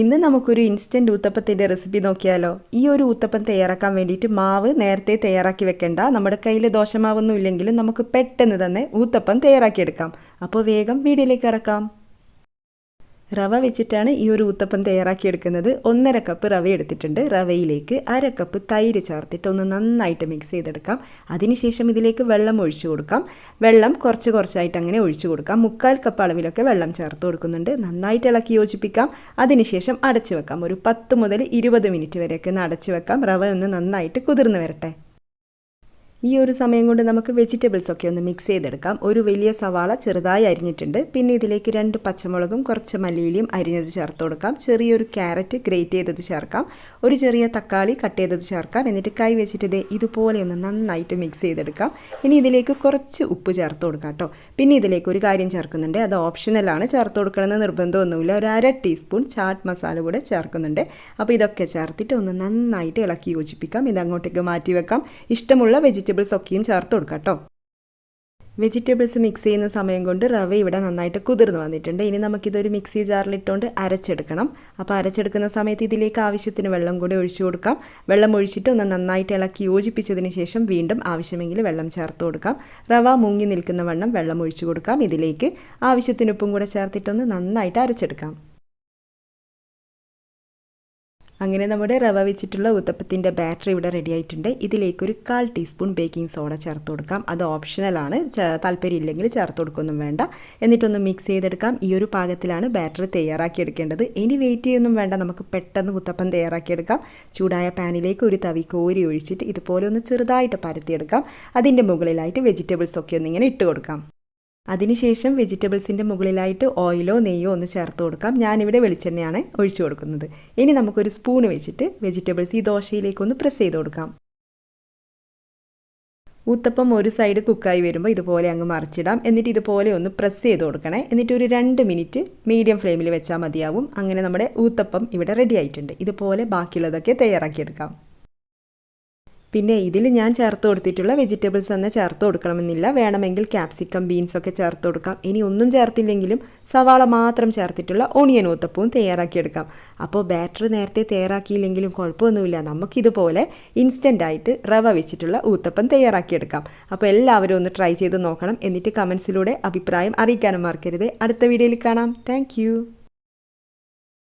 ഇന്ന് നമുക്കൊരു instant ഊത്തപ്പത്തിന്റെ recipe നോക്കിയാലോ? ഈ ഒരു ഊത്തപ്പം തയ്യാറാക്കാൻ വേണ്ടിയിട്ട് മാവ് നേരത്തെ തയ്യാറാക്കി വെക്കേണ്ട. നമ്മുടെ കയ്യിൽ ദോശമാവൊന്നും ഇല്ലെങ്കിലും നമുക്ക് പെട്ടെന്ന് തന്നെ ഊത്തപ്പം തയ്യാറാക്കിയെടുക്കാം. അപ്പോൾ വേഗം വീഡിയോയിലേക്ക് കിടക്കാം. റവ വെച്ചിട്ടാണ് ഈ ഒരു ഊത്തപ്പം തയ്യാറാക്കിയെടുക്കുന്നത്. ഒന്നര കപ്പ് റവ എടുത്തിട്ടുണ്ട്. റവയിലേക്ക് അര കപ്പ് തൈര് ചേർത്തിട്ട് ഒന്ന് നന്നായിട്ട് മിക്സ് ചെയ്തെടുക്കാം. അതിനുശേഷം ഇതിലേക്ക് വെള്ളം ഒഴിച്ചു കൊടുക്കാം. വെള്ളം കുറച്ച് കുറച്ചായിട്ട് അങ്ങനെ ഒഴിച്ചു കൊടുക്കാം. മുക്കാൽ കപ്പ് അളവിലൊക്കെ വെള്ളം ചേർത്ത് കൊടുക്കുന്നുണ്ട്. നന്നായിട്ട് ഇളക്കി യോജിപ്പിക്കാം. അതിനുശേഷം അടച്ചു വെക്കാം. ഒരു പത്ത് മുതൽ ഇരുപത് മിനിറ്റ് വരെയൊക്കെ ഒന്ന് അടച്ചു വെക്കാം. റവ ഒന്ന് നന്നായിട്ട് കുതിർന്ന് വരട്ടെ. ഈ ഒരു സമയം കൊണ്ട് നമുക്ക് വെജിറ്റബിൾസ് ഒക്കെ ഒന്ന് മിക്സ് ചെയ്തെടുക്കാം. ഒരു വലിയ സവാള ചെറുതായി അരിഞ്ഞിട്ടുണ്ട്. പിന്നെ ഇതിലേക്ക് രണ്ട് പച്ചമുളകും കുറച്ച് മല്ലിയിലയും അരിഞ്ഞത് ചേർത്ത് കൊടുക്കാം. ചെറിയൊരു ക്യാരറ്റ് ഗ്രേറ്റ് ചെയ്തത് ചേർക്കാം. ഒരു ചെറിയ തക്കാളി കട്ട് ചെയ്തത് ചേർക്കാം. എന്നിട്ട് കൈ വെച്ചിട്ട് ഇതേ ഇതുപോലെ ഒന്ന് നന്നായിട്ട് മിക്സ് ചെയ്തെടുക്കാം. ഇനി ഇതിലേക്ക് കുറച്ച് ഉപ്പ് ചേർത്ത് കൊടുക്കാം കേട്ടോ. പിന്നെ ഇതിലേക്ക് ഒരു കാര്യം ചേർക്കുന്നുണ്ട്. അത് ഓപ്ഷണലാണ് ചേർത്ത് കൊടുക്കണമെന്ന് നിർബന്ധമൊന്നുമില്ല. ഒരു അര ടീസ്പൂൺ ചാട്ട് മസാല കൂടെ ചേർക്കുന്നുണ്ട്. അപ്പോൾ ഇതൊക്കെ ചേർത്തിട്ട് ഒന്ന് നന്നായിട്ട് ഇളക്കി യോജിപ്പിക്കാം. ഇത് അങ്ങോട്ടേക്ക് മാറ്റി വെക്കാം. ഇഷ്ടമുള്ള വെജിറ്റബിൾസ് ഒക്കെയും ചേർത്ത് കൊടുക്കാം കേട്ടോ. വെജിറ്റബിൾസ് മിക്സ് ചെയ്യുന്ന സമയം കൊണ്ട് റവ ഇവിടെ നന്നായിട്ട് കുതിർന്ന് വന്നിട്ടുണ്ട്. ഇനി നമുക്കിതൊരു മിക്സി ജാറിലിട്ടുകൊണ്ട് അരച്ചെടുക്കണം. അപ്പോൾ അരച്ചെടുക്കുന്ന സമയത്ത് ഇതിലേക്ക് ആവശ്യത്തിന് വെള്ളം കൂടി ഒഴിച്ചു കൊടുക്കാം. വെള്ളം ഒഴിച്ചിട്ട് ഒന്ന് നന്നായിട്ട് ഇളക്കി യോജിപ്പിച്ചതിന് ശേഷം വീണ്ടും ആവശ്യമെങ്കിൽ വെള്ളം ചേർത്ത് കൊടുക്കാം. റവ മുങ്ങി നിൽക്കുന്ന വണ്ണം വെള്ളം ഒഴിച്ചു കൊടുക്കാം. ഇതിലേക്ക് ആവശ്യത്തിന് ഉപ്പും കൂടെ ചേർത്തിട്ടൊന്ന് നന്നായിട്ട് അരച്ചെടുക്കാം. അങ്ങനെ നമ്മുടെ റവ വെച്ചിട്ടുള്ള ഉത്തപ്പത്തിന്റെ ബാറ്ററി ഇവിടെ റെഡി ആയിട്ടുണ്ട്. ഇതിലേക്ക് ഒരു കാൽ ടീസ്പൂൺ ബേക്കിംഗ് സോഡ ചേർത്ത് കൊടുക്കാം. അത് ഓപ്ഷണലാണ് താല്പര്യമില്ലെങ്കിൽ ചേർത്ത് കൊടുക്കൊന്നും വേണ്ട. എന്നിട്ടൊന്ന് മിക്സ് ചെയ്തെടുക്കാം. ഈ ഒരു പാകത്തിലാണ് ബാറ്ററി തയ്യാറാക്കിയെടുക്കേണ്ടത് ഇനി വെയിറ്റ് ചെയ്യൊന്നും വേണ്ട. നമുക്ക് പെട്ടെന്ന് ഉത്തപ്പം തയ്യാറാക്കിയെടുക്കാം ചൂടായ പാനിലേക്ക് ഒരു തവി കോരി ഒഴിച്ചിട്ട് ഇതുപോലെ ഒന്ന് ചെറുതായിട്ട് പരത്തിയെടുക്കാം. അതിന്റെ മുകളിലായിട്ട് വെജിറ്റബിൾസ് ഒക്കെ ഒന്നിങ്ങനെ ഇട്ട് കൊടുക്കാം. അതിനുശേഷം വെജിറ്റബിൾസിന്റെ മുകളിലായിട്ട് ഓയിലോ നെയ്യോ ഒന്ന് ചേർത്ത് കൊടുക്കാം. ഞാനിവിടെ വെളിച്ചെണ്ണയാണ് ഒഴിച്ചു കൊടുക്കുന്നത്. ഇനി നമുക്കൊരു സ്പൂൺ വെച്ചിട്ട് വെജിറ്റബിൾസ് ഈ ദോശയിലേക്കൊന്ന് പ്രസ് ചെയ്ത് കൊടുക്കാം. ഊത്തപ്പം ഒരു സൈഡ് കുക്കായി വരുമ്പോൾ ഇതുപോലെ അങ്ങ് മറിച്ചിടാം. എന്നിട്ട് ഇതുപോലെ ഒന്ന് പ്രസ് ചെയ്ത് കൊടുക്കണേ. എന്നിട്ട് ഒരു രണ്ട് മിനിറ്റ് മീഡിയം ഫ്ലെയിമിൽ വെച്ചാൽ മതിയാവും. അങ്ങനെ നമ്മുടെ ഊത്തപ്പം ഇവിടെ റെഡി ആയിട്ടുണ്ട്. ഇതുപോലെ ബാക്കിയുള്ളതൊക്കെ തയ്യാറാക്കിയെടുക്കാം. പിന്നെ ഇതിൽ ഞാൻ ചേർത്ത് കൊടുത്തിട്ടുള്ള വെജിറ്റബിൾസ് തന്നെ ചേർത്ത് കൊടുക്കണമെന്നില്ല. വേണമെങ്കിൽ ക്യാപ്സിക്കം ബീൻസ് ഒക്കെ ചേർത്ത് കൊടുക്കാം. ഇനി ഒന്നും ചേർത്തില്ലെങ്കിലും സവാള മാത്രം ചേർത്തിട്ടുള്ള ഓണിയൻ ഊത്തപ്പവും തയ്യാറാക്കിയെടുക്കാം അപ്പോൾ ബാറ്റർ നേരത്തെ തയ്യാറാക്കിയില്ലെങ്കിലും കുഴപ്പമൊന്നുമില്ല. നമുക്കിതുപോലെ ഇൻസ്റ്റന്റ് ആയിട്ട് റവ വെച്ചിട്ടുള്ള ഊത്തപ്പം തയ്യാറാക്കിയെടുക്കാം അപ്പോൾ എല്ലാവരും ഒന്ന് ട്രൈ ചെയ്ത് നോക്കണം. എന്നിട്ട് കമൻസിലൂടെ അഭിപ്രായം അറിയിക്കാനും മറക്കരുത്. അടുത്ത വീഡിയോയിൽ കാണാം. താങ്ക്